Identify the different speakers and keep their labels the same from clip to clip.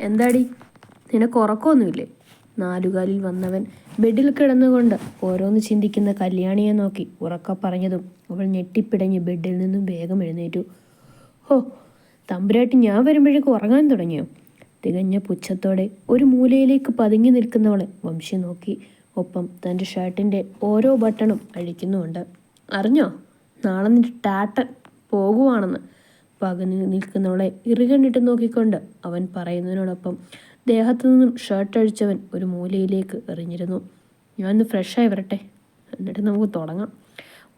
Speaker 1: എന്താടി? നിനക്ക് ഉറക്കമൊന്നുമില്ലേ? നാലുകാലിൽ വന്നവൻ ബെഡിൽ കിടന്നുകൊണ്ട് ഓരോന്ന് ചിന്തിക്കുന്ന കല്യാണിയെ നോക്കി ഉറക്ക പറഞ്ഞതും അവൾ ഞെട്ടിപ്പിടഞ്ഞ് ബെഡിൽ നിന്നും വേഗം എഴുന്നേറ്റു. ഹോ തമ്പുരാട്ടി ഞാൻ വരുമ്പോഴേക്കും ഉറങ്ങാൻ തുടങ്ങിയോ? തികഞ്ഞ പുച്ഛത്തോടെ ഒരു മൂലയിലേക്ക് പതുങ്ങി നിൽക്കുന്നവളെ വംശി നോക്കി. ഒപ്പം തന്റെ ഷർട്ടിന്റെ ഓരോ ബട്ടണും അഴിക്കുന്നുമുണ്ട്. അറിഞ്ഞോ? നാളെ നിന്റെ ടാട്ടൻ പോകുവാണെന്ന്. പകനി നിൽക്കുന്നവളെ ഇറുകണ്ണിട്ട് നോക്കിക്കൊണ്ട് അവൻ പറയുന്നതിനോടൊപ്പം ദേഹത്തു നിന്നും ഷർട്ട് അഴിച്ചവൻ ഒരു മൂലയിലേക്ക് എറിഞ്ഞിരുന്നു. ഞാനൊന്ന് ഫ്രഷായി വരട്ടെ. എന്നിട്ട് നമുക്ക് തുടങ്ങാം.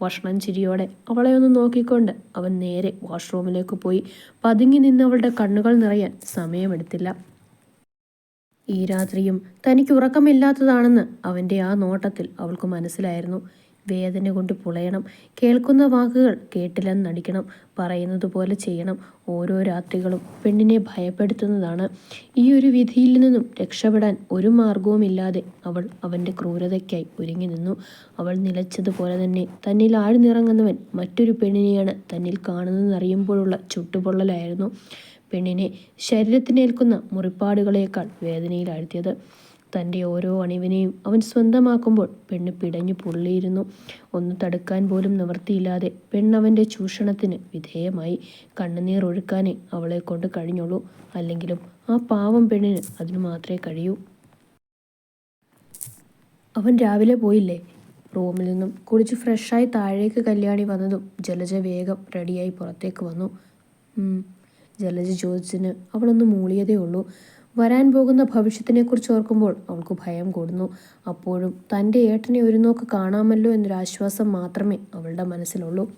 Speaker 1: ഭക്ഷണം ചിരിയോടെ അവളെ ഒന്ന് നോക്കിക്കൊണ്ട് അവൻ നേരെ വാഷ്റൂമിലേക്ക് പോയി. പതുങ്ങി നിന്നവളുടെ കണ്ണുകൾ നിറയാൻ സമയമെടുത്തില്ല. ഈ രാത്രിയും തനിക്ക് ഉറക്കമില്ലാത്തതാണെന്ന് അവന്റെ ആ നോട്ടത്തിൽ അവൾക്ക് മനസ്സിലായിരുന്നു. വേദന കൊണ്ട് പുളയണം. കേൾക്കുന്ന വാക്കുകൾ കേട്ടില്ലെന്ന് നടിക്കണം. പറയുന്നത് പോലെ ചെയ്യണം. ഓരോ രാത്രികളും പെണ്ണിനെ ഭയപ്പെടുത്തുന്നതാണ്. ഈ ഒരു വിധിയിൽ നിന്നും രക്ഷപ്പെടാൻ ഒരു മാർഗവുമില്ലാതെ അവൾ അവന്റെ ക്രൂരതയ്ക്കായി ഒരുങ്ങി നിന്നു. അവൾ നിലച്ചതുപോലെ തന്നെ തന്നിൽ ആഴ്ന്നിറങ്ങുന്നവൻ മറ്റൊരു പെണ്ണിനെയാണ് തന്നിൽ കാണുന്നതെന്നറിയുമ്പോഴുള്ള ചുട്ടുപൊള്ളലായിരുന്നു പെണ്ണിനെ ശരീരത്തിനേൽക്കുന്ന മുറിപ്പാടുകളേക്കാൾ വേദനയിലാഴ്ത്തിയത്. തന്റെ ഓരോ അണിവിനെയും അവൻ സ്വന്തമാക്കുമ്പോൾ പെണ്ണ് പിടഞ്ഞു പൊള്ളിയിരുന്നു. ഒന്ന് തടുക്കാൻ പോലും നിവർത്തിയില്ലാതെ പെണ്ണവന്റെ ചൂഷണത്തിന് വിധേയമായി. കണ്ണുനീർ ഒഴുക്കാനേ അവളെ കൊണ്ട് കഴിഞ്ഞുള്ളൂ അല്ലെങ്കിലും ആ പാവം പെണ്ണിന് അതിനു മാത്രമേ കഴിയൂ. അവൻ രാവിലെ പോയില്ലേ? റൂമിൽ നിന്നും കുളിച്ച് ഫ്രഷായി താഴേക്ക് കല്യാണി വന്നതും ജലജ വേഗം റെഡിയായി പുറത്തേക്ക് വന്നു. ജലജ ചോദിച്ചതിന് അവളൊന്ന് മൂളിയതേ ഉള്ളൂ. വരാൻ പോകുന്ന ഭവിഷ്യത്തിനെക്കുറിച്ച് ഓർക്കുമ്പോൾ അവൾക്ക് ഭയം കൂടുന്നു. അപ്പോഴും തന്റെ ഏട്ടനെ ഒരു നോക്ക് കാണാമല്ലോ എന്നൊരാശ്വാസം മാത്രമേ അവളുടെ മനസ്സിലുള്ളൂ.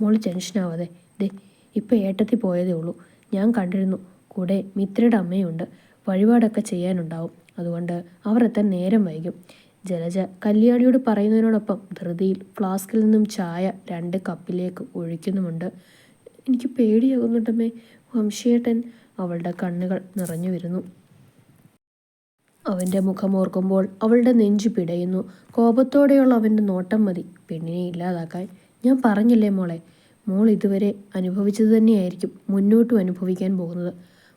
Speaker 1: മോൾ ടെൻഷനാവാതെ ദേ ഇപ്പോൾ ഏട്ടത്തിൽ പോയതേ ഉള്ളൂ. ഞാൻ കണ്ടിരുന്നു കൂടെ മിത്രയുടെ അമ്മയുണ്ട്. വഴിപാടൊക്കെ ചെയ്യാനുണ്ടാവും. അതുകൊണ്ട് അവർ എത്താൻ നേരം വൈകും. ജലജ കല്യാണിയോട് പറയുന്നതിനോടൊപ്പം ധൃതിയിൽ ഫ്ലാസ്കിൽ നിന്നും ചായ രണ്ട് കപ്പിലേക്ക് ഒഴിക്കുന്നുമുണ്ട്. എനിക്ക് പേടിയാകുന്നുണ്ടമ്മേ വംശിയേട്ടൻ അവളുടെ കണ്ണുകൾ നിറഞ്ഞു വരുന്നു. അവന്റെ മുഖമോർക്കുമ്പോൾ അവളുടെ നെഞ്ചു പിടയുന്നു. കോപത്തോടെയുള്ള അവന്റെ നോട്ടം മതി. പെണ്ണിനെ ഇല്ലാതാക്കാൻ. ഞാൻ പറഞ്ഞില്ലേ മോളെ? മോൾ ഇതുവരെ അനുഭവിച്ചത് തന്നെയായിരിക്കും മുന്നോട്ടും അനുഭവിക്കാൻ പോകുന്നത്.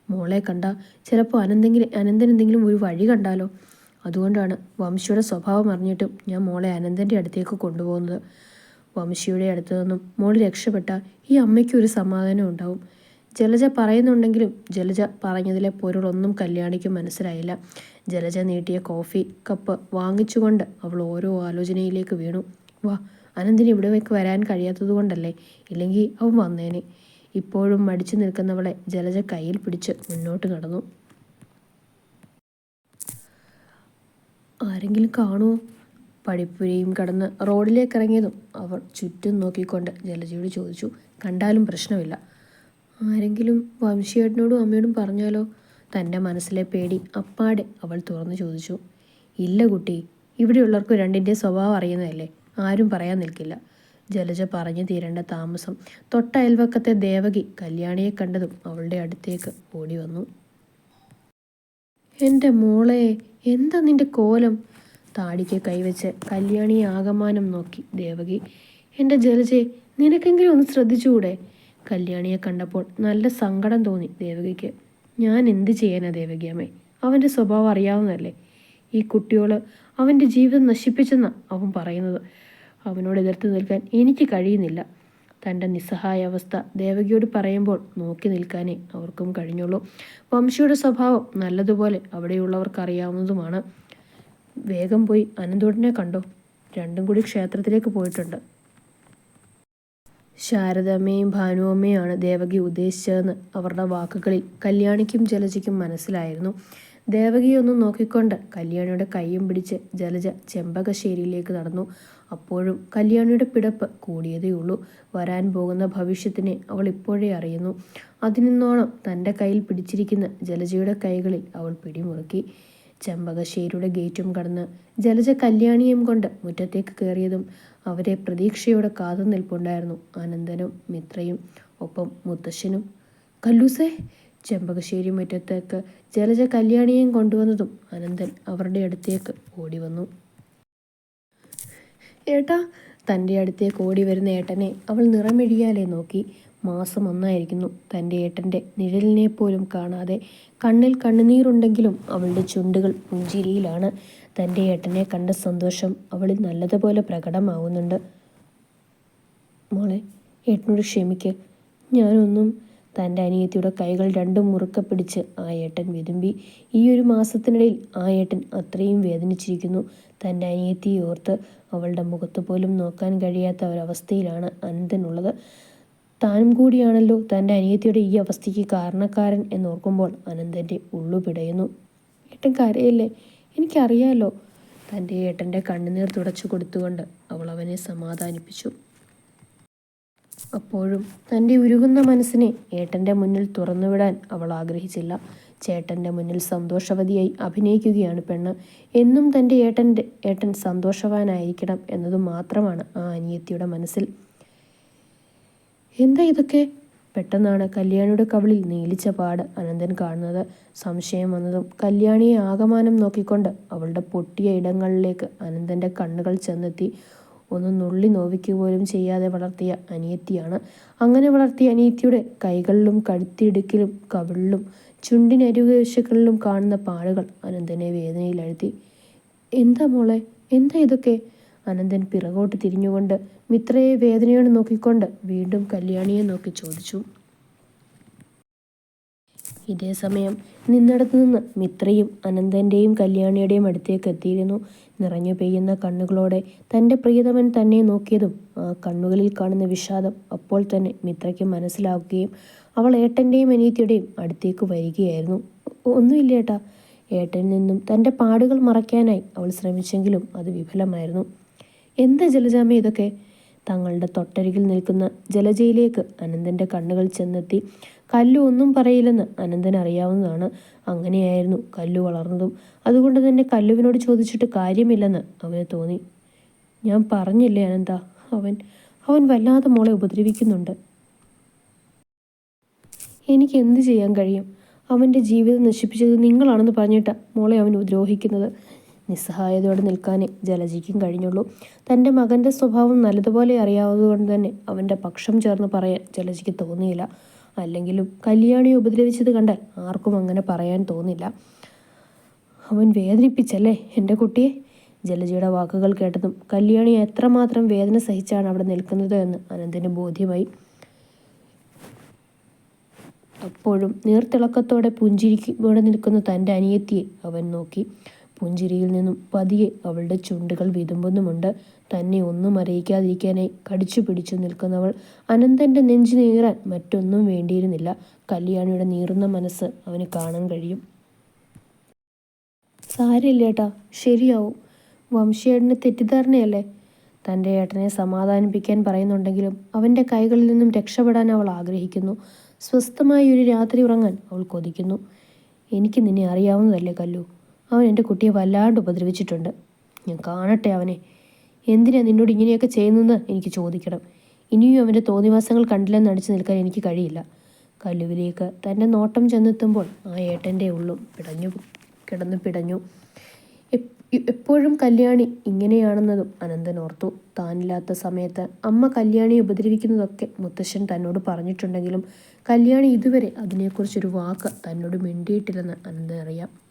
Speaker 1: മോളെ കണ്ട ചിലപ്പോൾ അനന്തെങ്കിലും അനന്തനെന്തെങ്കിലും ഒരു വഴി കണ്ടാലോ? അതുകൊണ്ടാണ് വംശിയുടെ സ്വഭാവം അറിഞ്ഞിട്ടും ഞാൻ മോളെ അനന്തന്റെ അടുത്തേക്ക് കൊണ്ടുപോകുന്നത്. വംശിയുടെ അടുത്തു നിന്നും മോൾ രക്ഷപ്പെട്ട ഈ അമ്മയ്ക്ക് ഒരു സമാധാനം ഉണ്ടാവും. ജലജ പറയുന്നുണ്ടെങ്കിലും ജലജ പറഞ്ഞതിലെ പൊരുളൊന്നും കല്യാണിക്കും മനസ്സിലായില്ല. ജലജ നീട്ടിയ കോഫി കപ്പ് വാങ്ങിച്ചുകൊണ്ട് അവൾ ഓരോ ആലോചനയിലേക്ക് വീണു. വാ അനന്തിന് ഇവിടേക്ക് വരാൻ കഴിയാത്തത് കൊണ്ടല്ലേ? ഇല്ലെങ്കിൽ അവൻ വന്നേനെ. ഇപ്പോഴും മടിച്ചു നിൽക്കുന്നവളെ ജലജ കയ്യിൽ പിടിച്ച് മുന്നോട്ട് നടന്നു. ആരെങ്കിലും കാണുമോ പടിപ്പുരയും കടന്ന് റോഡിലേക്ക് ഇറങ്ങിയതും അവർ ചുറ്റും നോക്കിക്കൊണ്ട് ജലജയോട് ചോദിച്ചു. കണ്ടാലും പ്രശ്നമില്ല. ആരെങ്കിലും വംശിയേട്ടനോടും അമ്മയോടും പറഞ്ഞാലോ? തന്റെ മനസ്സിലെ പേടി അപ്പാടെ അവൾ തുറന്നു ചോദിച്ചു. ഇല്ല കുട്ടി ഇവിടെയുള്ളവർക്ക് രണ്ടിന്റെ സ്വഭാവം അറിയുന്നതല്ലേ? ആരും പറയാൻ നിൽക്കില്ല. ജലജ പറഞ്ഞു തീരേണ്ട താമസം. തൊട്ട അയൽവക്കത്തെ ദേവകി കല്യാണിയെ കണ്ടതും അവളുടെ അടുത്തേക്ക് ഓടി വന്നു. എന്റെ മോളെ എന്താ നിന്റെ കോലം? താടിക്ക് കൈവച്ച് കല്യാണിയെ ആകമാനം നോക്കി ദേവകി. എന്റെ ജലജെ നിനക്കെങ്കിലും ഒന്ന് ശ്രദ്ധിച്ചുകൂടെ? കല്യാണിയെ കണ്ടപ്പോൾ നല്ല സങ്കടം തോന്നി ദേവകിക്ക്. ഞാൻ എന്ത് ചെയ്യാനാ ദേവകിയമ്മേ? അവന്റെ സ്വഭാവം അറിയാവുന്നതല്ലേ? ഈ കുട്ടിയോൾ അവന്റെ ജീവിതം നശിപ്പിച്ചെന്നാണ് അവൻ പറയുന്നത്. അവനോട് എതിർത്ത് നിൽക്കാൻ എനിക്ക് കഴിയുന്നില്ല. തന്റെ നിസ്സഹായ അവസ്ഥ ദേവകിയോട് പറയുമ്പോൾ നോക്കി നിൽക്കാനേ അവർക്കും കഴിഞ്ഞുള്ളൂ. വംശിയുടെ സ്വഭാവം നല്ലതുപോലെ അവിടെയുള്ളവർക്കറിയാവുന്നതുമാണ്. വേഗം പോയി അനന്തോടിനെ കണ്ടോ? രണ്ടും കൂടി ക്ഷേത്രത്തിലേക്ക് പോയിട്ടുണ്ട്. ശാരദമ്മയും ഭാനുവമ്മയാണ് ദേവകി ഉദ്ദേശിച്ചതെന്ന് അവരുടെ വാക്കുകളിൽ കല്യാണിക്കും ജലജയ്ക്കും മനസ്സിലായിരുന്നു. ദേവകിയൊന്നും നോക്കിക്കൊണ്ട് കല്യാണിയുടെ കൈയും പിടിച്ച് ജലജ ചെമ്പകശ്ശേരിയിലേക്ക് നടന്നു. അപ്പോഴും കല്യാണിയുടെ പിടപ്പ് കൂടിയതേയുള്ളൂ വരാൻ പോകുന്ന ഭവിഷ്യത്തിനെ അവൾ ഇപ്പോഴേ അറിയുന്നു. അതിനിന്നോണം തന്റെ കയ്യിൽ പിടിച്ചിരിക്കുന്ന ജലജയുടെ കൈകളിൽ അവൾ പിടിമുറുക്കി. ചെമ്പകശ്ശേരിയുടെ ഗേറ്റും കടന്ന് ജലജ കല്യാണിയും കൊണ്ട് മുറ്റത്തേക്ക് കയറിയതും അവരെ പ്രതീക്ഷയോടെ കാത്തു നിൽപ്പുണ്ടായിരുന്നു ആനന്ദനും മിത്രയും ഒപ്പം മുത്തശ്ശനും. കല്ലൂസേ ചെമ്പകശ്ശേരി മുറ്റത്തേക്ക് ജലജ കല്യാണിയെയും കൊണ്ടുവന്നതും അനന്തൻ അവരുടെ അടുത്തേക്ക് ഓടി വന്നു ഏട്ടാ തന്റെ അടുത്തേക്ക് ഓടി വരുന്ന ഏട്ടനെ അവൾ നിറമെഴിയാലേ നോക്കി മാസം ഒന്നായിരിക്കുന്നു. തന്റെ ഏട്ടന്റെ നിഴലിനെ പോലും കാണാതെ കണ്ണിൽ കണ്ണുനീരുണ്ടെങ്കിലും അവളുടെ ചുണ്ടുകൾ പുഞ്ചിരിയിലാണ്. തന്റെ ഏട്ടനെ കണ്ട സന്തോഷം അവളിൽ നല്ലതുപോലെ പ്രകടമാവുന്നുണ്ട്. മോളെ ഏട്ടനോട് ക്ഷമിക്ക്. ഞാനൊന്നും തന്റെ അനിയത്തിയുടെ കൈകൾ രണ്ടും മുറുക്കെ പിടിച്ച് ആ ഏട്ടൻ വിതുമ്പി ഈ ഒരു മാസത്തിനിടയിൽ ആ ഏട്ടൻ അത്രയും വേദനിച്ചിരിക്കുന്നു. തന്റെ അനിയത്തിയെ ഓർത്ത് അവളുടെ മുഖത്ത് പോലും നോക്കാൻ കഴിയാത്ത ഒരവസ്ഥയിലാണ് അനന്തനുള്ളത് താനും കൂടിയാണല്ലോ തന്റെ അനിയത്തിയുടെ ഈ അവസ്ഥയ്ക്ക് കാരണക്കാരൻ എന്നോർക്കുമ്പോൾ അനന്തന്റെ ഉള്ളു പിടയുന്നു. ഏട്ടൻ കരയല്ലേ? എനിക്കറിയാലോ. തന്റെ ഏട്ടന്റെ കണ്ണുനീർ തുടച്ചു കൊടുത്തുകൊണ്ട് അവൾ അവനെ സമാധാനിപ്പിച്ചു. അപ്പോഴും തന്റെ ഉരുകുന്ന മനസ്സിനെ ഏട്ടന്റെ മുന്നിൽ തുറന്നുവിടാൻ അവൾ ആഗ്രഹിച്ചില്ല. ചേട്ടന്റെ മുന്നിൽ സന്തോഷവതിയായി അഭിനയിക്കുകയാണ് പെണ്ണ്. എന്നും തന്റെ ഏട്ടന്റെ ഏട്ടൻ സന്തോഷവാനായിരിക്കണം എന്നതു മാത്രമാണ് ആ അനിയത്തിയുടെ മനസ്സിൽ. എന്താ ഇതൊക്കെ? പെട്ടെന്നാണ് കല്യാണിയുടെ കവിളിൽ നീലിച്ച പാട് അനന്തൻ കാണുന്നത്. സംശയം വന്നതും കല്യാണിയെ ആകമാനം നോക്കിക്കൊണ്ട് അവളുടെ പൊട്ടിയ ഇടങ്ങളിലേക്ക് അനന്തന്റെ കണ്ണുകൾ ചെന്നെത്തി. ഒന്ന് നുള്ളി നോവിക്കുക പോലും ചെയ്യാതെ വളർത്തിയ അനിയത്തിയാണ്. അങ്ങനെ വളർത്തിയ അനിയത്തിയുടെ കൈകളിലും കഴുത്തിടുക്കിലും കവിളിലും ചുണ്ടിനരുവശകളിലും കാണുന്ന പാടുകൾ അനന്തനെ വേദനയിലഴുത്തി എന്താ മോളെ? എന്താ ഇതൊക്കെ? അനന്തൻ പിറകോട്ട് തിരിഞ്ഞുകൊണ്ട് മിത്രയെ വേദനയോട് നോക്കിക്കൊണ്ട് വീണ്ടും കല്യാണിയെ നോക്കി ചോദിച്ചു. ഇതേ സമയം നിന്നിടത്തു നിന്ന് മിത്രയും അനന്തന്റെയും കല്യാണിയുടെയും അടുത്തേക്ക് എത്തിയിരുന്നു. നിറഞ്ഞു പെയ്യുന്ന കണ്ണുകളോടെ തന്റെ പ്രിയതമൻ തന്നെ നോക്കിയതും ആ കണ്ണുകളിൽ കാണുന്ന വിഷാദം അപ്പോൾ തന്നെ മിത്രയ്ക്ക് മനസ്സിലാവുകയും അവൾ ഏട്ടന്റെയും അനിയത്തിയുടെയും അടുത്തേക്ക് വരികയായിരുന്നു. ഒന്നുമില്ല ഏട്ടാ. ഏട്ടനിൽ നിന്നും തന്റെ പാടുകൾ മറയ്ക്കാനായി അവൾ ശ്രമിച്ചെങ്കിലും അത് വിഫലമായിരുന്നു. എന്താ ജലജാമ ഇതൊക്കെ? തങ്ങളുടെ തൊട്ടരികിൽ നിൽക്കുന്ന ജലജയിലേക്ക് അനന്തന്റെ കണ്ണുകൾ ചെന്നെത്തി കല്ലു ഒന്നും പറയില്ലെന്ന് അനന്തൻ അറിയാവുന്നതാണ്. അങ്ങനെയായിരുന്നു കല്ലു വളർന്നതും. അതുകൊണ്ട് തന്നെ കല്ലുവിനോട് ചോദിച്ചിട്ട് കാര്യമില്ലെന്ന് അവന് തോന്നി. ഞാൻ പറഞ്ഞില്ലേ അനന്ത? അവൻ അവൻ വല്ലാതെ മോളെ ഉപദ്രവിക്കുന്നുണ്ട്. എനിക്ക് എന്ത് ചെയ്യാൻ കഴിയും? അവന്റെ ജീവിതം നശിപ്പിച്ചത് നിങ്ങളാണെന്ന് പറഞ്ഞിട്ടാണ് മോളെ അവൻ ദ്രോഹിക്കുന്നത്. നിസ്സഹായതയോടെ നിൽക്കാനേ ജലജിക്കും കഴിഞ്ഞുള്ളൂ. തന്റെ മകന്റെ സ്വഭാവം നല്ലതുപോലെ അറിയാവുന്നതുകൊണ്ട് തന്നെ അവന്റെ പക്ഷം ചേർന്ന് പറയാൻ ജലജിക്ക് തോന്നിയില്ല. അല്ലെങ്കിലും കല്യാണിയെ ഉപദ്രവിച്ചത് കണ്ടാൽ ആർക്കും അങ്ങനെ പറയാൻ തോന്നില്ല. അവൻ വേദനിപ്പിച്ചല്ലേ എന്റെ കുട്ടിയെ? ജലജിയുടെ വാക്കുകൾ കേട്ടതും കല്യാണി എത്രമാത്രം വേദന സഹിച്ചാണ് അവിടെ നിൽക്കുന്നത് എന്ന് അനന്തിന് ബോധ്യമായി. അപ്പോഴും നീർത്തിളക്കത്തോടെ പുഞ്ചിരിക്കോടെ നിൽക്കുന്ന തന്റെ അനിയത്തിയെ അവൻ നോക്കി. പുഞ്ചിരിയിൽ നിന്നും പതിയെ അവളുടെ ചുണ്ടുകൾ വിതുമ്പുന്നുമുണ്ട്. തന്നെ ഒന്നും അറിയിക്കാതിരിക്കാനായി കടിച്ചു പിടിച്ചു നിൽക്കുന്നവൾ അനന്തന്റെ നെഞ്ചു നീറാൻ മറ്റൊന്നും വേണ്ടിയിരുന്നില്ല. കല്യാണിയുടെ നീറുന്ന മനസ്സ് അവന് കാണാൻ കഴിയും. സാരില്ല ഏട്ടാ ശരിയാവും. വംശിയേട്ടന് തെറ്റിദ്ധാരണയല്ലേ? തന്റെ ഏട്ടനെ സമാധാനിപ്പിക്കാൻ പറയുന്നുണ്ടെങ്കിലും അവന്റെ കൈകളിൽ നിന്നും രക്ഷപ്പെടാൻ അവൾ ആഗ്രഹിക്കുന്നു. സ്വസ്ഥമായി ഒരു രാത്രി ഉറങ്ങാൻ അവൾ കൊതിക്കുന്നു. എനിക്ക് നിന്നെ അറിയാവുന്നതല്ലേ കല്ലു? അവൻ എന്റെ കുട്ടിയെ വല്ലാണ്ട് ഉപദ്രവിച്ചിട്ടുണ്ട്. ഞാൻ കാണട്ടെ അവനെ. എന്തിനാ നിന്നോട് ഇങ്ങനെയൊക്കെ ചെയ്യുന്നതെന്ന് എനിക്ക് ചോദിക്കണം. ഇനിയും അവന്റെ തോന്നിവാസങ്ങൾ കണ്ടില്ലെന്ന് അടിച്ചു നിൽക്കാൻ എനിക്ക് കഴിയില്ല. കല്ലുവിലേക്ക് തന്റെ നോട്ടം ചെന്നെത്തുമ്പോൾ ആ ഏട്ടന്റെ ഉള്ളും പിടഞ്ഞു കിടന്നു പിടഞ്ഞു. എപ്പോഴും കല്യാണി ഇങ്ങനെയാണെന്നതും അനന്തൻ ഓർത്തു. താനില്ലാത്ത സമയത്ത് അമ്മ കല്യാണിയെ ഉപദ്രവിക്കുന്നതൊക്കെ മുത്തശ്ശൻ തന്നോട് പറഞ്ഞിട്ടുണ്ടെങ്കിലും കല്യാണി ഇതുവരെ അതിനെക്കുറിച്ചൊരു വാക്ക് തന്നോട് മിണ്ടിയിട്ടില്ലെന്ന് അനന്തൻ അറിയാം.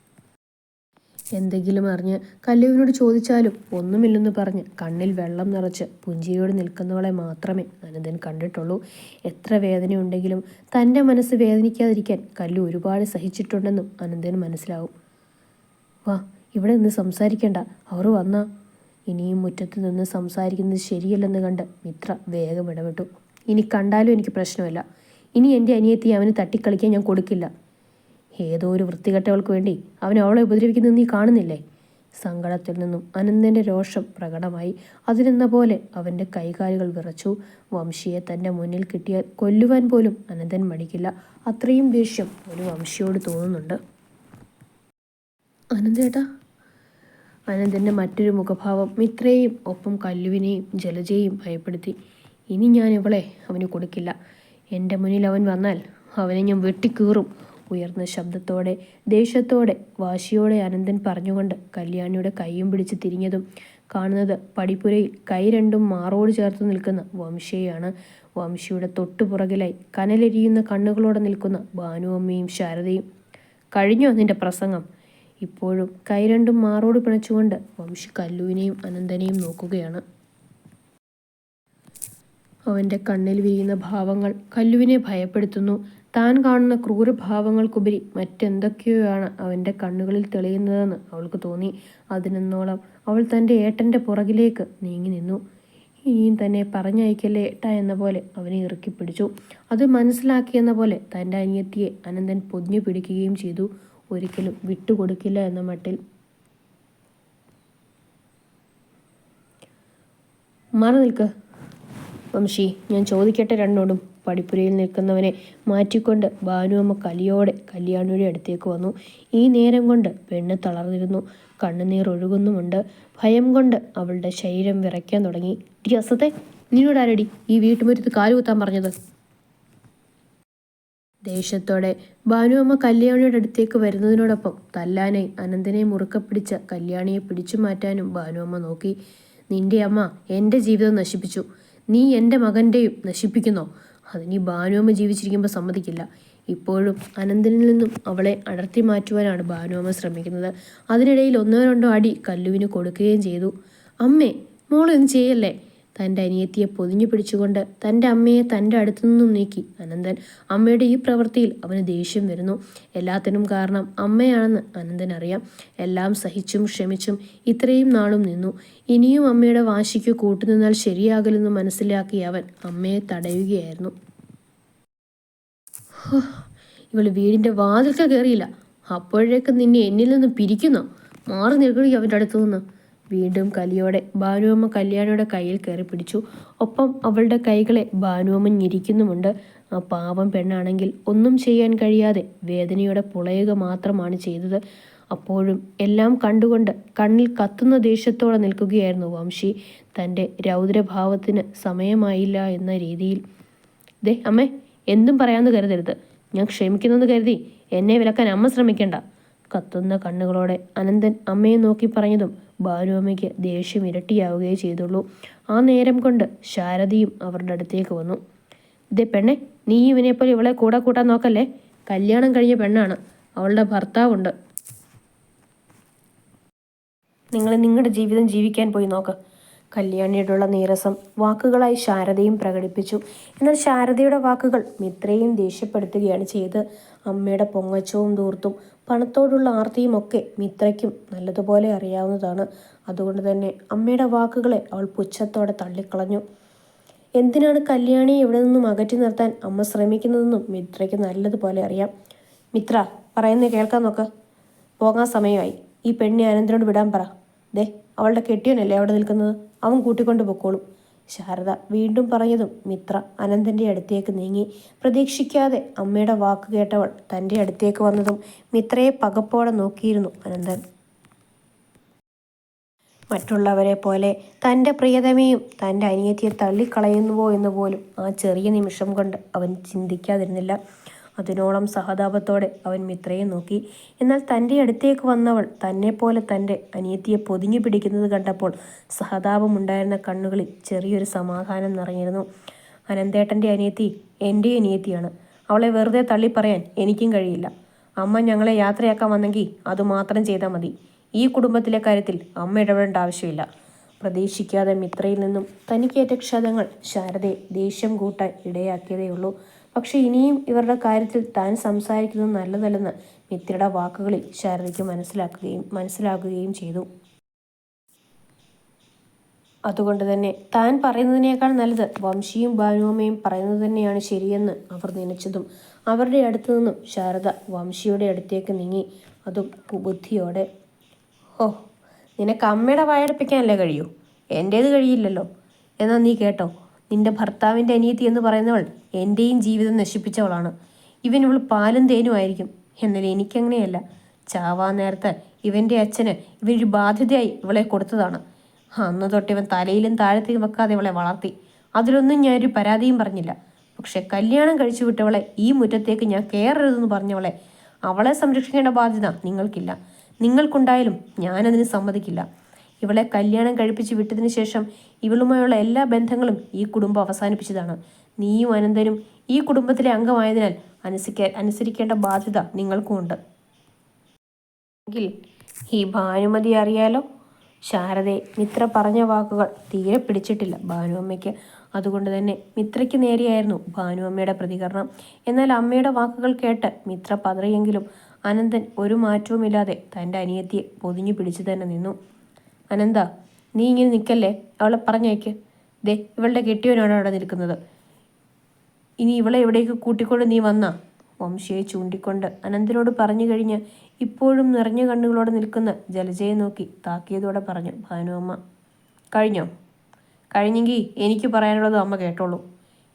Speaker 1: എന്തെങ്കിലും അറിഞ്ഞ് കല്ലുവിനോട് ചോദിച്ചാലും ഒന്നുമില്ലെന്ന് പറഞ്ഞ് കണ്ണിൽ വെള്ളം നിറച്ച് പുഞ്ചിരിയോട് നിൽക്കുന്നവളെ മാത്രമേ അനന്തൻ കണ്ടിട്ടുള്ളൂ. എത്ര വേദനയുണ്ടെങ്കിലും തന്റെ മനസ്സ് വേദനിക്കാതിരിക്കാൻ കല്ലു ഒരുപാട് സഹിച്ചിട്ടുണ്ടെന്നും അനന്തൻ മനസ്സിലാവും. വാ ഇവിടെ നിന്ന് സംസാരിക്കേണ്ട. അവർ വന്നാ. ഇനിയും മുറ്റത്ത് നിന്ന് സംസാരിക്കുന്നത് ശരിയല്ലെന്ന് കണ്ട് മിത്ര വേഗം ഇടപെട്ടു. ഇനി കണ്ടാലും എനിക്ക് പ്രശ്നമല്ല. ഇനി എന്റെ അനിയത്തി അവന് തട്ടിക്കളിക്കാൻ ഞാൻ കൊടുക്കില്ല. ഏതോ ഒരു വൃത്തികെട്ടവൾക്ക് വേണ്ടി അവനെ അവളെ ഉപദ്രവിക്കുന്നത് നീ കാണുന്നില്ലേ? സങ്കടത്തിൽ നിന്നും അനന്തന്റെ രോഷം പ്രകടമായി. അതിനെന്ന പോലെ അവന്റെ കൈകാലുകൾ വിറച്ചു. വംശിയെ തന്റെ മുന്നിൽ കിട്ടിയാൽ കൊല്ലുവാൻ പോലും അനന്തൻ മടിക്കില്ല. അത്രയും ദേഷ്യം ഒരു വംശിയോട് തോന്നുന്നുണ്ട്. അനന്തേട്ടാ. അനന്തന്റെ മറ്റൊരു മുഖഭാവം മിത്രയെയും ഒപ്പം കല്ലുവിനെയും ജലജയെയും ഭയപ്പെടുത്തി. ഇനി ഞാൻ ഇവളെ അവന് കൊടുക്കില്ല. എന്റെ മുന്നിൽ അവൻ വന്നാൽ അവനെ ഞാൻ വെട്ടിക്കീറും. ഉയർന്ന ശബ്ദത്തോടെ ദേഷ്യത്തോടെ വാശിയോടെ അനന്തൻ പറഞ്ഞുകൊണ്ട് കല്യാണിയുടെ കൈയും പിടിച്ച് തിരിഞ്ഞതും കാണുന്നത് പടിപ്പുരയിൽ കൈ രണ്ടും മാറോട് ചേർത്ത് നിൽക്കുന്ന വംശയെയാണ്. വംശിയുടെ തൊട്ടുപുറകിലായി കനലെരിയുന്ന കണ്ണുകളോടെ നിൽക്കുന്ന ഭാനുവമ്മയും ശാരദയും. കഴിഞ്ഞോ നിന്റെ പ്രസംഗം? ഇപ്പോഴും കൈ രണ്ടും മാറോട് പിണച്ചുകൊണ്ട് വംശി കല്ലുവിനെയും അനന്തനെയും നോക്കുകയാണ്. അവന്റെ കണ്ണിൽ വിരിയുന്ന ഭാവങ്ങൾ കല്ലുവിനെ ഭയപ്പെടുത്തുന്നു. താൻ കാണുന്ന ക്രൂരഭാവങ്ങൾക്കുപരി മറ്റെന്തൊക്കെയോയാണ് അവന്റെ കണ്ണുകളിൽ തെളിയുന്നതെന്ന് അവൾക്ക് തോന്നി. അതിനെന്നോളം അവൾ തന്റെ ഏട്ടന്റെ പുറകിലേക്ക് നീങ്ങി നിന്നു. ഇനിയും തന്നെ പറഞ്ഞയക്കല്ലേ ഏട്ട എന്ന പോലെ അവനെ ഇറുക്കി പിടിച്ചു. അത് മനസ്സിലാക്കിയെന്ന പോലെ തന്റെ അനിയത്തിയെ അനന്തൻ പൊതിഞ്ഞു പിടിക്കുകയും ചെയ്തു. ഒരിക്കലും വിട്ടുകൊടുക്കില്ല എന്ന മട്ടിൽ. മാറി നിൽക്ക്. വംശി ഞാൻ ചോദിക്കട്ടെ രണ്ടോടും. പടിപ്പുരയിൽ നിൽക്കുന്നവനെ മാറ്റിക്കൊണ്ട് ഭാനുവമ്മ കലിയോടെ കല്യാണിയുടെ അടുത്തേക്ക് വന്നു. ഈ നേരം കൊണ്ട് പെണ്ണ് തളർന്നിരുന്നു. കണ്ണുനീർ ഒഴുകുന്നുമുണ്ട്. ഭയം കൊണ്ട് അവളുടെ ശരീരം വിറയ്ക്കാൻ തുടങ്ങി. ഡി അസത്തെ നിന്നോട് ആരടി ഈ വീട്ടുമുറ്റത്ത് കാലുകുത്താൻ പറഞ്ഞത്? ദേഷ്യത്തോടെ ഭാനുവമ്മ കല്യാണിയുടെ അടുത്തേക്ക് വരുന്നതിനോടൊപ്പം തല്ലാനെ അനന്തനെ മുറുക്കെ പിടിച്ച കല്യാണിയെ പിടിച്ചു മാറ്റാനും ഭാനുവമ്മ നോക്കി. നിന്റെ അമ്മ എന്റെ ജീവിതം നശിപ്പിച്ചു. നീ എന്റെ മകന്റെയും നശിപ്പിക്കുന്നോ? അതിനി ഭാനുവമ്മ ജീവിച്ചിരിക്കുമ്പോൾ സമ്മതിക്കില്ല. ഇപ്പോഴും അനന്തനിൽ നിന്നും അവളെ അടർത്തി മാറ്റുവാനാണ് ഭാനുവമ്മ ശ്രമിക്കുന്നത്. അതിനിടയിൽ ഒന്നോ രണ്ടോ അടി കല്ലുവിന് കൊടുക്കുകയും ചെയ്തു. അമ്മേ മോളൊന്നും ചെയ്യല്ലേ? തന്റെ അനിയത്തിയെ പൊതിഞ്ഞു പിടിച്ചുകൊണ്ട് തന്റെ അമ്മയെ തന്റെ അടുത്തു നിന്നും നീക്കി. അനന്തൻ അമ്മയുടെ ഈ പ്രവൃത്തിയിൽ അവന് ദേഷ്യം വരുന്നു. എല്ലാത്തിനും കാരണം അമ്മയാണെന്ന് അനന്തൻ അറിയാം. എല്ലാം സഹിച്ചും ക്ഷമിച്ചും ഇത്രയും നാളും നിന്നു. ഇനിയും അമ്മയുടെ വാശിക്ക് കൂട്ടുനിന്നാൽ ശരിയാകില്ലെന്ന് മനസ്സിലാക്കി അവൻ അമ്മയെ തടയുകയായിരുന്നു. ഇവൾ വീടിന്റെ വാതിൽക്ക കയറിയില്ല അപ്പോഴേക്ക് നിന്നെ എന്നിൽ നിന്ന് പിരിക്കുന്നു? മാറി നിൽക്കുകയും അവന്റെ അടുത്തു നിന്ന് വീണ്ടും കലിയോടെ ഭാനുവമ്മ കല്യാണിയുടെ കയ്യിൽ കയറി പിടിച്ചു. ഒപ്പം അവളുടെ കൈകളെ ഭാനുവമ്മ ഞെരിക്കുന്നുമുണ്ട്. ആ പാവം പെണ്ണാണെങ്കിൽ ഒന്നും ചെയ്യാൻ കഴിയാതെ വേദനയോടെ പുളയുക മാത്രമാണ് ചെയ്തത്. അപ്പോഴും എല്ലാം കണ്ടുകൊണ്ട് കണ്ണിൽ കത്തുന്ന ദേഷ്യത്തോടെ നിൽക്കുകയായിരുന്നു വംശി. തന്റെ രൗദ്രഭാവത്തിന് സമയമായില്ല എന്ന രീതിയിൽ. ദേ അമ്മേ എന്തും പറയാമെന്ന് കരുതരുത്. ഞാൻ ക്ഷമിക്കുന്നെന്ന് കരുതി എന്നെ വിലക്കാൻ അമ്മ ശ്രമിക്കേണ്ട. കത്തുന്ന കണ്ണുകളോടെ അനന്തൻ അമ്മയെ നോക്കി പറഞ്ഞതും ഭാനുവമ്മയ്ക്ക് ദേഷ്യം ഇരട്ടിയാവുകയേ ചെയ്തുള്ളൂ. ആ നേരം കൊണ്ട് ശാരദയും അവരുടെ അടുത്തേക്ക് വന്നു. ദേ പെണ്ണെ നീ ഇവനെപ്പോലെ ഇവളെ കൂടെ കൂട്ടാൻ നോക്കല്ലേ? കല്യാണം കഴിഞ്ഞ പെണ്ണാണ്. അവളുടെ ഭർത്താവുണ്ട്. നിങ്ങൾ നിങ്ങളുടെ ജീവിതം ജീവിക്കാൻ പോയി നോക്ക്. കല്യാണിയോടുള്ള നീരസം വാക്കുകളായി ശാരദയും പ്രകടിപ്പിച്ചു. എന്നാൽ ശാരദയുടെ വാക്കുകൾ മിത്രയും ദേഷ്യപ്പെടുത്തുകയാണ് ചെയ്ത് അമ്മയുടെ പൊങ്ങച്ചവും ദൂർത്തും പണത്തോടുള്ള ആർത്തിയും ഒക്കെ മിത്രയ്ക്കും നല്ലതുപോലെ അറിയാവുന്നതാണ്. അതുകൊണ്ട് തന്നെ അമ്മയുടെ വാക്കുകളെ അവൾ പുച്ഛത്തോടെ തള്ളിക്കളഞ്ഞു. എന്തിനാണ് കല്യാണിയെ ഇവിടെ നിന്നും അകറ്റി നിർത്താൻ അമ്മ ശ്രമിക്കുന്നതെന്നും മിത്രയ്ക്ക് നല്ലതുപോലെ അറിയാം. മിത്ര പറയുന്നത് കേൾക്കാൻ നോക്ക്. പോകാൻ സമയമായി. ഈ പെണ്ണിനെ അനന്തരോട് വിടാൻ പറ. ദേ അവളുടെ കെട്ടിയനല്ലേ അവിടെ നിൽക്കുന്നത്? അവൻ കൂട്ടിക്കൊണ്ട് പൊക്കോളും. ശാരദ വീണ്ടും പറഞ്ഞതും മിത്ര അനന്തന്റെ അടുത്തേക്ക് നീങ്ങി. പ്രതീക്ഷിക്കാതെ അമ്മയുടെ വാക്ക് കേട്ടവൾ തന്റെ അടുത്തേക്ക് വന്നതും മിത്രയെ പകപ്പോടെ നോക്കിയിരുന്നു അനന്തൻ. മറ്റുള്ളവരെ പോലെ തന്റെ പ്രിയതമയും തന്റെ അനിയത്തിയെ തള്ളിക്കളയുന്നുവോ എന്ന് പോലും ആ ചെറിയ നിമിഷം കൊണ്ട് അവൻ ചിന്തിക്കാതിരുന്നില്ല. അതിനോളം സഹതാപത്തോടെ അവൻ മിത്രയെ നോക്കി. എന്നാൽ തന്റെ അടുത്തേക്ക് വന്നവൾ തന്നെപ്പോലെ തന്റെ അനിയത്തിയെ പൊതിഞ്ഞു പിടിക്കുന്നത് കണ്ടപ്പോൾ സഹതാപമുണ്ടായിരുന്ന കണ്ണുകളിൽ ചെറിയൊരു സമാധാനം നിറഞ്ഞിരുന്നു. അനന്തേട്ടന്റെ അനിയത്തി എന്റെ അനിയത്തിയാണ്. അവളെ വെറുതെ തള്ളിപ്പറയാൻ എനിക്കും കഴിയില്ല. അമ്മ ഞങ്ങളെ യാത്രയാക്കാൻ വന്നെങ്കിൽ അതുമാത്രം ചെയ്താൽ മതി. ഈ കുടുംബത്തിലെ കാര്യത്തിൽ അമ്മ ഇടപെടേണ്ട ആവശ്യമില്ല. പ്രതീക്ഷിക്കാതെ മിത്രയിൽ നിന്നും തനിക്കേറ്റ ക്ഷതങ്ങൾ ശാരദയെ ദേഷ്യം കൂട്ടാൻ ഇടയാക്കിയതേയുള്ളൂ. പക്ഷെ ഇനിയും ഇവരുടെ കാര്യത്തിൽ താൻ സംസാരിക്കുന്നത് നല്ലതല്ലെന്ന് മിത്രയുടെ വാക്കുകളിൽ ശാരദയ്ക്ക് മനസ്സിലാക്കുകയും മനസ്സിലാക്കുകയും ചെയ്തു. അതുകൊണ്ട് തന്നെ താൻ പറയുന്നതിനേക്കാൾ നല്ലത് വംശിയും ഭാനുവമ്മയും പറയുന്നത് തന്നെയാണ് ശരിയെന്ന് അവർ നനച്ചതും അവരുടെ അടുത്തു നിന്നും ശാരദ വംശിയുടെ അടുത്തേക്ക് നീങ്ങി അതും ബുദ്ധിയോടെ ഓ നിനക്ക് അമ്മയുടെ വായടപ്പിക്കാനല്ലേ കഴിയൂ? എന്റേത് കഴിയില്ലല്ലോ. എന്നാൽ നീ കേട്ടോ. നിന്റെ ഭർത്താവിന്റെ അനിയത്തി എന്ന് പറയുന്നവൾ എന്റെയും ജീവിതം നശിപ്പിച്ചവളാണ്. ഇവൻ ഇവൾ പാലും തേനും ആയിരിക്കും. എന്നാൽ എനിക്കങ്ങനെയല്ല. ചാവാൻ നേരത്ത് ഇവന്റെ അച്ഛന് ഇവനൊരു ബാധ്യതയായി ഇവളെ കൊടുത്തതാണ്. അന്ന് തൊട്ട് ഇവൻ തലയിലും താഴത്തേക്കും വെക്കാതെ ഇവളെ വളർത്തി. അതിലൊന്നും ഞാനൊരു പരാതിയും പറഞ്ഞില്ല. പക്ഷെ കല്യാണം കഴിച്ചു വിട്ടവളെ ഈ മുറ്റത്തേക്ക് ഞാൻ കയറരുതെന്ന് പറഞ്ഞവളെ അവളെ സംരക്ഷിക്കേണ്ട ബാധ്യത നിങ്ങൾക്കില്ല. നിങ്ങൾക്കുണ്ടായാലും ഞാനതിന് സമ്മതിക്കില്ല. ഇവളെ കല്യാണം കഴിപ്പിച്ച് വിട്ടതിന് ശേഷം ഇവളുമായുള്ള എല്ലാ ബന്ധങ്ങളും ഈ കുടുംബം അവസാനിപ്പിച്ചതാണ്. നീയും അനന്തനും ഈ കുടുംബത്തിലെ അംഗമായതിനാൽ അനുസരിക്ക അനുസരിക്കേണ്ട ബാധ്യത നിങ്ങൾക്കുമുണ്ട്. എങ്കിൽ ഈ ഭാനുമതി അറിയാലോ? ശാരദയെ മിത്ര പറഞ്ഞ വാക്കുകൾ തീരെ പിടിച്ചിട്ടില്ല ഭാനുവമ്മയ്ക്ക് അതുകൊണ്ട് തന്നെ മിത്രയ്ക്ക് നേരെയായിരുന്നു ഭാനുവമ്മയുടെ പ്രതികരണം. എന്നാൽ അമ്മയുടെ വാക്കുകൾ കേട്ട് മിത്ര പതറിയെങ്കിലും അനന്തൻ ഒരു മാറ്റവുമില്ലാതെ തന്റെ അനിയത്തിയെ പൊതിഞ്ഞു പിടിച്ചു തന്നെ നിന്നു. അനന്ത നീ ഇങ്ങനെ നിൽക്കല്ലേ? അവളെ പറഞ്ഞേക്ക് ദേ ഇവളുടെ കെട്ടിയവനാണ് അവിടെ നിൽക്കുന്നത്. ഇനി ഇവളെ എവിടേക്ക് കൂട്ടിക്കൊണ്ട് നീ വന്നാ? വംശയെ ചൂണ്ടിക്കൊണ്ട് അനന്തനോട് പറഞ്ഞു കഴിഞ്ഞ് ഇപ്പോഴും നിറഞ്ഞ കണ്ണുകളോടെ നിൽക്കുന്ന ജലജയെ നോക്കി താക്കിയതോടെ പറഞ്ഞു ഭാനുഅമ്മ കഴിഞ്ഞോ? കഴിഞ്ഞെങ്കിൽ എനിക്ക് പറയാനുള്ളത് അമ്മ കേട്ടോളൂ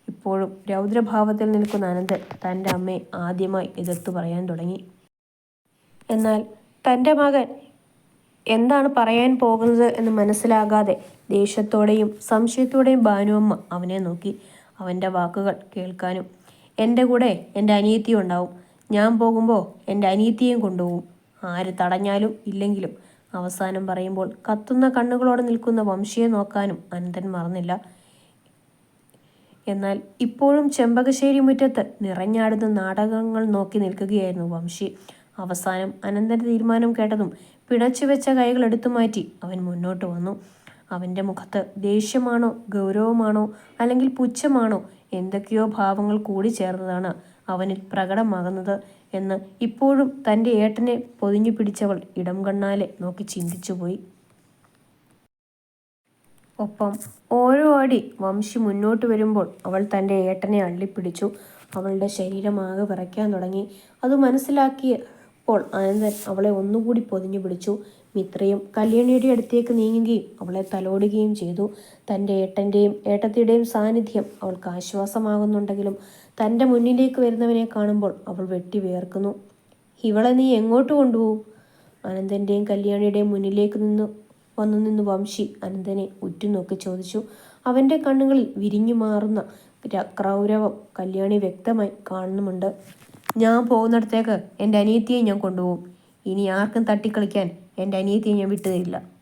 Speaker 1: ഇപ്പോഴും രൗദ്രഭാവത്തിൽ നിൽക്കുന്ന അനന്തൻ തന്റെ അമ്മയെ ആദ്യമായി എതിർത്തു പറയാൻ തുടങ്ങി. എന്നാൽ തന്റെ മകൻ എന്താണ് പറയാൻ പോകുന്നത് എന്ന് മനസ്സിലാകാതെ ദേഷ്യത്തോടെയും സംശയത്തോടെയും ഭാനുവമ്മ അവനെ നോക്കി. അവന്റെ വാക്കുകൾ കേൾക്കാനും എന്റെ കൂടെ എന്റെ അനിയത്തിയും ഉണ്ടാവും. ഞാൻ പോകുമ്പോൾ എന്റെ അനിയത്തിയെയും കൊണ്ടുപോകും. ആര് തടഞ്ഞാലും ഇല്ലെങ്കിലും അവസാനം പറയുമ്പോൾ കത്തുന്ന കണ്ണുകളോടെ നിൽക്കുന്ന വംശിയെ നോക്കാനും അനന്തൻ മറന്നില്ല. എന്നാൽ ഇപ്പോഴും ചെമ്പകശ്ശേരി മുറ്റത്ത് നിറഞ്ഞാടുന്ന നാടകങ്ങൾ നോക്കി നിൽക്കുകയായിരുന്നു വംശി. അവസാനം അനന്തന്റെ തീരുമാനം കേട്ടതും പിണച്ചു വെച്ച കൈകൾ എടുത്തു മാറ്റി. അവൻ മുന്നോട്ട് വന്നു. അവന്റെ മുഖത്ത് ദേഷ്യമാണോ ഗൗരവമാണോ അല്ലെങ്കിൽ പുച്ഛമാണോ എന്തൊക്കെയോ ഭാവങ്ങൾ കൂടി ചേർന്നതാണ് അവനിൽ പ്രകടമാകുന്നത് എന്ന് ഇപ്പോഴും തന്റെ ഏട്ടനെ പൊതിഞ്ഞു പിടിച്ചവൾ ഇടം കണ്ണാലെ നോക്കി ചിന്തിച്ചുപോയി ഒപ്പം ഓരോ അടി വംശി മുന്നോട്ട് വരുമ്പോൾ അവൾ തന്റെ ഏട്ടനെ അള്ളിപ്പിടിച്ചു. അവളുടെ ശരീരമാകെ വിറയ്ക്കാൻ തുടങ്ങി. അത് മനസ്സിലാക്കിയപ്പോൾ ആനന്ദൻ അവളെ ഒന്നുകൂടി പൊതിഞ്ഞു പിടിച്ചു. മിത്രയും കല്യാണിയുടെ അടുത്തേക്ക് നീങ്ങുകയും അവളെ തലോടുകയും ചെയ്തു. തന്റെ ഏട്ടന്റെയും ഏട്ടത്തിയുടെയും സാന്നിധ്യം അവൾക്ക് ആശ്വാസമാകുന്നുണ്ടെങ്കിലും തന്റെ മുന്നിലേക്ക് വരുന്നവനെ കാണുമ്പോൾ അവൾ വെട്ടി വേർക്കുന്നു ഇവളെ നീ എങ്ങോട്ട് കൊണ്ടുപോകും? അനന്തന്റെയും കല്യാണിയുടെയും മുന്നിലേക്ക് നിന്ന് വന്നു നിന്ന് വംശി അനന്തനെ ഉറ്റുനോക്കി ചോദിച്ചു. അവന്റെ കണ്ണുകളിൽ വിരിഞ്ഞു മാറുന്ന ക്രൗരവം കല്യാണി വ്യക്തമായി കാണുന്നുമുണ്ട്. ഞാൻ പോകുന്നിടത്തേക്ക് എന്റെ അനിയത്തിയെ ഞാൻ കൊണ്ടുപോകും. ഇനി ആർക്കും തട്ടിക്കളിക്കാൻ എന്റെ അനിയത്തിയെ ഞാൻ വിട്ടുതരില്ല.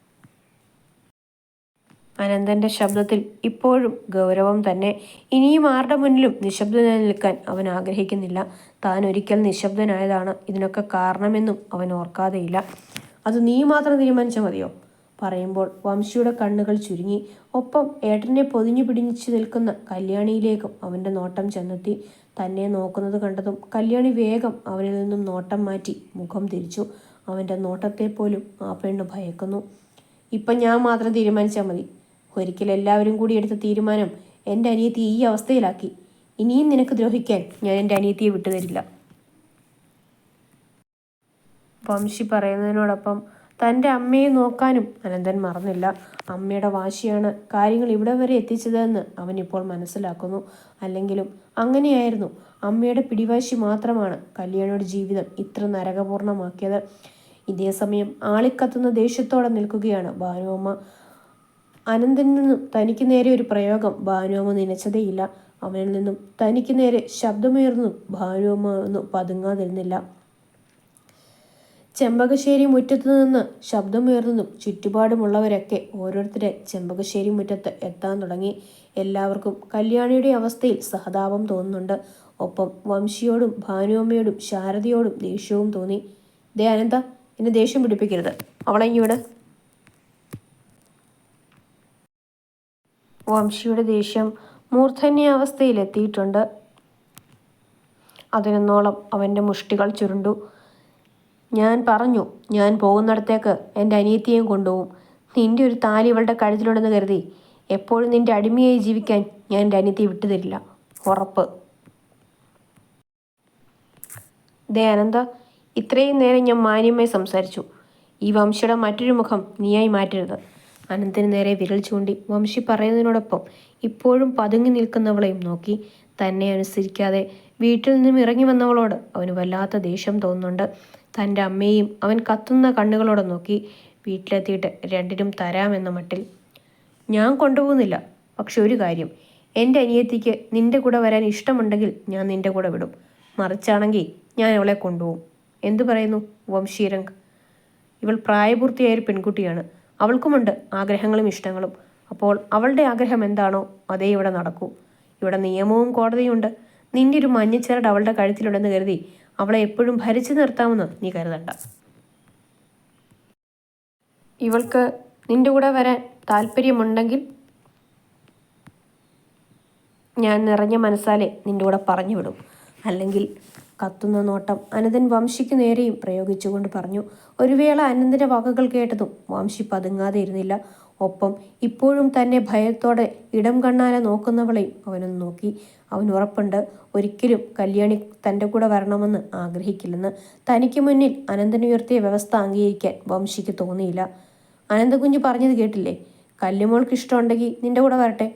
Speaker 1: അനന്തന്റെ ശബ്ദത്തിൽ ഇപ്പോഴും ഗൗരവം തന്നെ. ഇനിയും ആരുടെ മുന്നിലും നിശബ്ദനായി നിൽക്കാൻ അവൻ ആഗ്രഹിക്കുന്നില്ല. താൻ ഒരിക്കൽ നിശബ്ദനായതാണ് ഇതിനൊക്കെ കാരണമെന്നും അവൻ ഓർക്കാതെയില്ല. അത് നീ മാത്രം തീരുമാനിച്ചാൽ മതിയോ? പറയുമ്പോൾ വംശിയുടെ കണ്ണുകൾ ചുരുങ്ങി. ഒപ്പം ഏട്ടനെ പൊതിഞ്ഞു പിടിച്ചു നിൽക്കുന്ന കല്യാണിയിലേക്കും അവന്റെ നോട്ടം ചെന്നെത്തി. തന്നെ നോക്കുന്നത് കണ്ടതും കല്യാണി വേഗം അവനിൽ നിന്നും നോട്ടം മാറ്റി മുഖം തിരിച്ചു. അവന്റെ നോട്ടത്തെ പോലും ആ പെണ്ണ് ഭയക്കുന്നു. ഇപ്പം ഞാൻ മാത്രം തീരുമാനിച്ചാൽ മതി. ഒരിക്കൽ എല്ലാവരും കൂടി എടുത്ത തീരുമാനം എന്റെ അനിയത്തി ഈ അവസ്ഥയിലാക്കി. ഇനിയും നിനക്ക് ദ്രോഹിക്കാൻ ഞാൻ എന്റെ അനിയത്തിയെ വിട്ടുതരില്ല വംശി പറയുന്നതിനോടൊപ്പം തന്റെ അമ്മയെ നോക്കാനും അനന്തൻ മറന്നില്ല. അമ്മയുടെ വാശിയാണ് കാര്യങ്ങൾ ഇവിടെ വരെ എത്തിച്ചതെന്ന് അവൻ ഇപ്പോൾ മനസ്സിലാക്കുന്നു. അല്ലെങ്കിലും അങ്ങനെയായിരുന്നു. അമ്മയുടെ പിടിവാശി മാത്രമാണ് കല്യാണിയുടെ ജീവിതം ഇത്ര നരകപൂർണമാക്കിയത്. ഇതേസമയം ആളിക്കത്തുന്ന ദേഷ്യത്തോടെ നിൽക്കുകയാണ് ഭാനുവമ്മ. അനന്തനിൽ നിന്നും തനിക്ക് നേരെ ഒരു പ്രയോഗം ഭാനുവമ്മ നനച്ചതേയില്ല. അവനിൽ നിന്നും തനിക്ക് നേരെ ശബ്ദമുയർന്നു ഭാനുവമ്മ ഒന്നും പതുങ്ങാതിരുന്നില്ല. ചെമ്പകശ്ശേരി മുറ്റത്തു നിന്ന് ശബ്ദമുയർന്നതും ചുറ്റുപാടുമുള്ളവരൊക്കെ ഓരോരുത്തരെ ചെമ്പകശ്ശേരി മുറ്റത്ത് എത്താൻ തുടങ്ങി. എല്ലാവർക്കും കല്യാണിയുടെ അവസ്ഥയിൽ സഹതാപം തോന്നുന്നുണ്ട്. ഒപ്പം വംശിയോടും ഭാനുവമ്മയോടും ശാരദയോടും ദേഷ്യവും തോന്നി. ദേ അനന്ത എന്നെ ദേഷ്യം പിടിപ്പിക്കരുത്. അവളെ വംശിയുടെ ദേഷ്യം മൂർധന്യ മൂർധന്യാവസ്ഥയിലെത്തിയിട്ടുണ്ട് അതിനൊന്നോളം അവന്റെ മുഷ്ടികൾ ചുരുണ്ടു. ഞാൻ പറഞ്ഞു ഞാൻ പോകുന്നിടത്തേക്ക് എന്റെ അനിയത്തിയെയും കൊണ്ടുപോകും. നിന്റെ ഒരു താലി ഇവളുടെ കഴുത്തിലുണ്ടെന്ന് കരുതി എപ്പോഴും നിന്റെ അടിമയായി ജീവിക്കാൻ ഞാൻ എന്റെ അനിയത്തിയെ വിട്ടുതരില്ല. ഉറപ്പ്. ദേ അനന്ത ഇത്രയും നേരം ഞാൻ മാന്യമായി സംസാരിച്ചു. ഈ വംശയുടെ മറ്റൊരു മുഖം നീയായി മാറ്റരുത്. അനന്തിന് നേരെ വിരൽ ചൂണ്ടി വംശി പറയുന്നതിനോടൊപ്പം ഇപ്പോഴും പതുങ്ങി നിൽക്കുന്നവളെയും നോക്കി തന്നെ അനുസരിക്കാതെ വീട്ടിൽ നിന്നും ഇറങ്ങി വന്നവളോട് അവന് വല്ലാത്ത ദേഷ്യം തോന്നുന്നുണ്ട്. തന്റെ അമ്മയും അവൻ കത്തുന്ന കണ്ണുകളോടെ നോക്കി വീട്ടിലെത്തിയിട്ട് രണ്ടിനും തരാമെന്ന മട്ടിൽ ഞാൻ കൊണ്ടുപോകുന്നില്ല. പക്ഷെ ഒരു കാര്യം എന്റെ അനിയത്തിക്ക് നിന്റെ കൂടെ വരാൻ ഇഷ്ടമുണ്ടെങ്കിൽ ഞാൻ നിന്റെ കൂടെ വിടും. മറിച്ചാണെങ്കിൽ ഞാൻ അവളെ കൊണ്ടുപോകും. എന്തു പറയുന്നു? വംശീരംഗ്. ഇവൾ പ്രായപൂർത്തിയായ ഒരു പെൺകുട്ടിയാണ്. അവൾക്കുമുണ്ട് ആഗ്രഹങ്ങളും ഇഷ്ടങ്ങളും. അപ്പോൾ അവളുടെ ആഗ്രഹം എന്താണോ അതേ ഇവിടെ നടക്കൂ. ഇവിടെ നിയമവും കോടതിയുണ്ട് നിന്റെ ഒരു മഞ്ഞച്ചരട് അവളുടെ കഴുത്തിലുണ്ടെന്ന് കരുതി അവളെ എപ്പോഴും ഭരിച്ചു നിർത്താമെന്ന് നീ കരുതണ്ട. ഇവൾക്ക് നിന്റെ കൂടെ വരാൻ താല്പര്യമുണ്ടെങ്കിൽ ഞാൻ നിറഞ്ഞ മനസ്സാലെ നിന്റെ കൂടെ പറഞ്ഞു വിടും. അല്ലെങ്കിൽ കത്തുന്ന നോട്ടം അനന്തൻ വംശിക്ക് നേരെയും പ്രയോഗിച്ചുകൊണ്ട് പറഞ്ഞു. ഒരു വേള അനന്തന്റെ വാക്കുകൾ കേട്ടതും വംശി പതുങ്ങാതെ ഇരുന്നില്ല. ഒപ്പം ഇപ്പോഴും തന്നെ ഭയത്തോടെ ഇടം കണ്ണാലെ നോക്കുന്നവളെയും അവനൊന്ന് നോക്കി. അവൻ ഉറപ്പുണ്ട്. ഒരിക്കലും കല്യാണി തന്റെ കൂടെ വരണമെന്ന് ആഗ്രഹിക്കില്ലെന്ന്. തനിക്ക് മുന്നിൽ അനന്തനുയർത്തിയ വ്യവസ്ഥ അംഗീകരിക്കാൻ വംശിക്ക് തോന്നിയില്ല. അനന്തകുഞ്ഞ് പറഞ്ഞത് കേട്ടില്ലേ? കല്ലുമോൾക്ക് ഇഷ്ടമുണ്ടെങ്കിൽ നിന്റെ കൂടെ വരട്ടെ.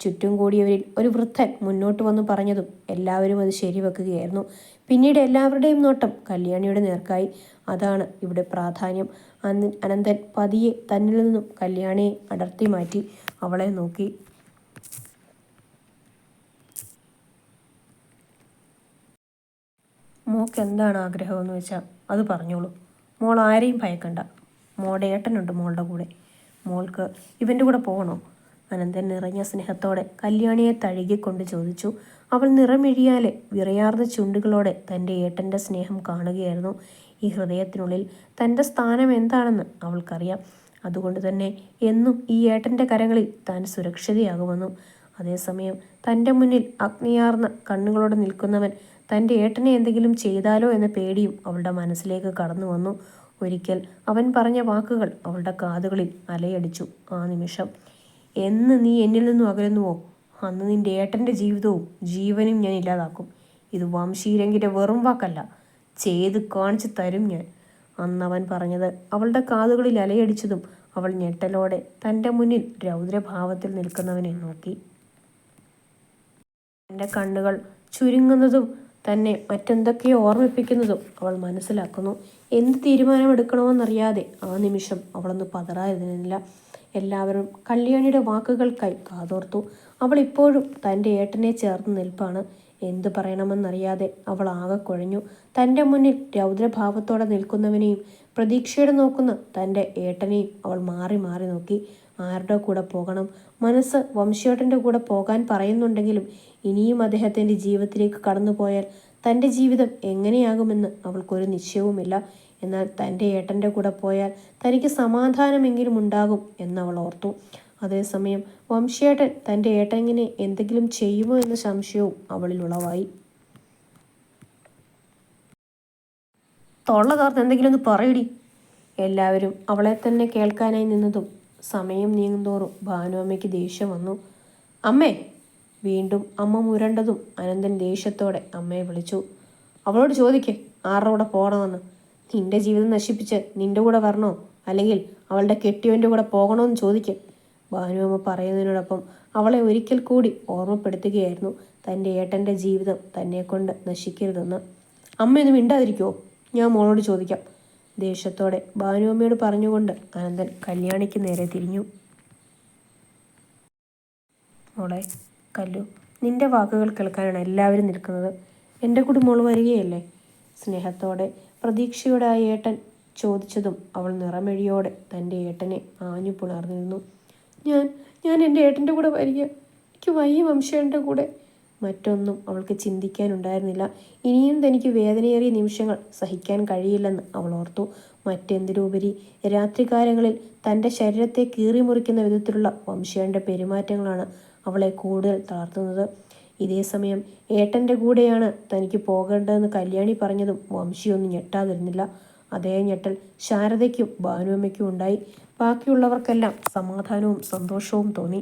Speaker 1: ചുറ്റും കൂടിയവരിൽ ഒരു വൃദ്ധൻ മുന്നോട്ട് വന്ന് പറഞ്ഞതും എല്ലാവരും അത് ശരിവെക്കുകയായിരുന്നു. പിന്നീട് എല്ലാവരുടെയും നോട്ടം കല്യാണിയുടെ നേർക്കായി. അതാണ് ഇവിടെ പ്രാധാന്യം. അന്ന് അനന്തൻ പതിയെ തന്നിൽ നിന്നും കല്യാണിയെ അടർത്തി മാറ്റി അവളെ നോക്കി. മോക്ക് എന്താണ് ആഗ്രഹമെന്ന് വെച്ചാൽ അത് പറഞ്ഞോളൂ. മോൾ ആരെയും ഭയക്കണ്ട. മോളുടെ ഏട്ടനുണ്ട് മോളുടെ കൂടെ. മോൾക്ക് ഇവന്റെ കൂടെ പോകണോ? അനന്തൻ നിറഞ്ഞ സ്നേഹത്തോടെ കല്യാണിയെ തഴുകിക്കൊണ്ട് ചോദിച്ചു. അവൾ നിറമിഴിയാലെ വിറയാർന്ന ചുണ്ടുകളോടെ തന്റെ ഏട്ടന്റെ സ്നേഹം കാണുകയായിരുന്നു. ഈ ഹൃദയത്തിനുള്ളിൽ തന്റെ സ്ഥാനം എന്താണെന്ന് അവൾക്കറിയാം. അതുകൊണ്ട് തന്നെ എന്നും ഈ ഏട്ടന്റെ കരങ്ങളിൽ താൻ സുരക്ഷിതയാകുമെന്നും അതേസമയം തന്റെ മുന്നിൽ അഗ്നിയാർന്ന കണ്ണുകളോടെ നിൽക്കുന്നവൻ തന്റെ ഏട്ടനെ എന്തെങ്കിലും ചെയ്താലോ എന്ന പേടിയും അവളുടെ മനസ്സിലേക്ക് കടന്നു വന്നു. ഒരിക്കൽ അവൻ പറഞ്ഞ വാക്കുകൾ അവളുടെ കാതുകളിൽ അലയടിച്ചു. ആ നിമിഷം എന്ന് നീ എന്നിൽ നിന്നും അകലുന്നുവോ? അന്ന് നിന്റെ ഏട്ടന്റെ ജീവിതവും ജീവനും ഞാൻ ഇല്ലാതാക്കും. ഇത് വംശീരങ്കിന്റെ വെറും വാക്കല്ല. ചെയ്ത് കാണിച്ചു തരും ഞാൻ. അന്നവൻ പറഞ്ഞത് അവളുടെ കാതുകളിൽ അലയടിച്ചതും അവൾ ഞെട്ടലോടെ തന്റെ മുന്നിൽ രൗദ്രഭാവത്തിൽ നിൽക്കുന്നവനെ നോക്കി. എന്റെ കണ്ണുകൾ ചുരുങ്ങുന്നതും തന്നെ മറ്റെന്തൊക്കെയോ ഓർമ്മിപ്പിക്കുന്നതും അവൾ മനസ്സിലാക്കുന്നു. എന്ത് തീരുമാനമെടുക്കണമെന്നറിയാതെ ആ നിമിഷം അവളൊന്ന് പതറാതിരുന്നില്ല. എല്ലാവരും കല്യാണിയുടെ വാക്കുകൾക്കായി കാതോർത്തു. അവൾ ഇപ്പോഴും തന്റെ ഏട്ടനെ ചേർന്ന് നിൽപ്പാണ്. എന്തു പറയണമെന്നറിയാതെ അവൾ ആകെ കുഴഞ്ഞു. തന്റെ മുന്നിൽ രൗദ്രഭാവത്തോടെ നിൽക്കുന്നവനെയും പ്രതീക്ഷയോടെ നോക്കുന്ന തന്റെ ഏട്ടനെയും അവൾ മാറി മാറി നോക്കി. ആരുടെ കൂടെ പോകണം? മനസ്സ് വംശേട്ടന്റെ കൂടെ പോകാൻ പറയുന്നുണ്ടെങ്കിലും ഇനിയും അദ്ദേഹത്തിന്റെ ജീവിതത്തിലേക്ക് കടന്നുപോയാൽ തന്റെ ജീവിതം എങ്ങനെയാകുമെന്ന് അവൾക്കൊരു നിശ്ചയവുമില്ല. എന്നാൽ തന്റെ ഏട്ടന്റെ കൂടെ പോയാൽ തനിക്ക് സമാധാനമെങ്കിലും ഉണ്ടാകും എന്നവൾ ഓർത്തു. അതേസമയം വംശേട്ടൻ തന്റെ ഏട്ടങ്ങനെ എന്തെങ്കിലും ചെയ്യുമോ എന്ന സംശയവും അവളിൽ ഉളവായി. തൊള്ള കാർത്ത് എന്തെങ്കിലും ഒന്ന് പറയടി. എല്ലാവരും അവളെ തന്നെ കേൾക്കാനായി നിന്നതും സമയം നീങ്ങുന്തോറും ഭാനുവമ്മയ്ക്ക് ദേഷ്യം വന്നു. അമ്മേ വീണ്ടും അമ്മ മുരണ്ടതും അനന്തൻ ദേഷ്യത്തോടെ അമ്മയെ വിളിച്ചു. അവളോട് ചോദിക്കേ ആരുടെ കൂടെ പോകണമെന്ന്. നിന്റെ ജീവിതം നശിപ്പിച്ച് നിന്റെ കൂടെ വരണോ? അല്ലെങ്കിൽ അവളുടെ കെട്ടിയവന്റെ കൂടെ പോകണമെന്ന് ചോദിക്കും. ഭാനുഅമ്മ പറയുന്നതിനോടൊപ്പം അവളെ ഒരിക്കൽ കൂടി ഓർമ്മപ്പെടുത്തുകയായിരുന്നു. തന്റെ ഏട്ടന്റെ ജീവിതം തന്നെ കൊണ്ട് നശിക്കരുതെന്ന്. അമ്മയൊന്ന് മിണ്ടാതിരിക്കുമോ ഞാൻ മോളോട് ചോദിക്കാം. ദേഷ്യത്തോടെ ഭാനുവമ്മയോട് പറഞ്ഞുകൊണ്ട് അനന്തൻ കല്യാണിക്ക് നേരെ തിരിഞ്ഞു. മോളെ കല്ലു നിന്റെ വാക്കുകൾ കേൾക്കാനാണ് എല്ലാവരും നിൽക്കുന്നത്. എന്റെ കൂടി മോൾ വരികയല്ലേ? സ്നേഹത്തോടെ പ്രതീക്ഷയോടെ ആ ഏട്ടൻ ചോദിച്ചതും അവൾ നിറമെഴിയോടെ തന്റെ ഏട്ടനെ ആഞ്ഞു പുണർന്നിരുന്നു. ഞാൻ ഞാൻ എന്റെ ഏട്ടന്റെ കൂടെ വരിക. എനിക്ക് വയ്യ വംശേട്ടന്റെ കൂടെ. മറ്റൊന്നും അവൾക്ക് ചിന്തിക്കാനുണ്ടായിരുന്നില്ല. ഇനിയും തനിക്ക് വേദനയേറിയ നിമിഷങ്ങൾ സഹിക്കാൻ കഴിയില്ലെന്ന് അവൾ ഓർത്തു. മറ്റെന്തിനുപരി രാത്രികാലങ്ങളിൽ തന്റെ ശരീരത്തെ കീറിമുറിക്കുന്ന വിധത്തിലുള്ള വംശയുടെ പെരുമാറ്റങ്ങളാണ് അവളെ കൂടുതൽ തളർത്തുന്നത്. ഇതേ സമയം ഏട്ടന്റെ കൂടെയാണ് തനിക്ക് പോകേണ്ടതെന്ന് കല്യാണി പറഞ്ഞതും വംശിയൊന്നും ഞെട്ടാതിരുന്നില്ല. അതേ ഞെട്ടൽ ശാരദയ്ക്കും ഭാനുവമ്മയ്ക്കും ഉണ്ടായി. ബാക്കിയുള്ളവർക്കെല്ലാം സമാധാനവും സന്തോഷവും തോന്നി.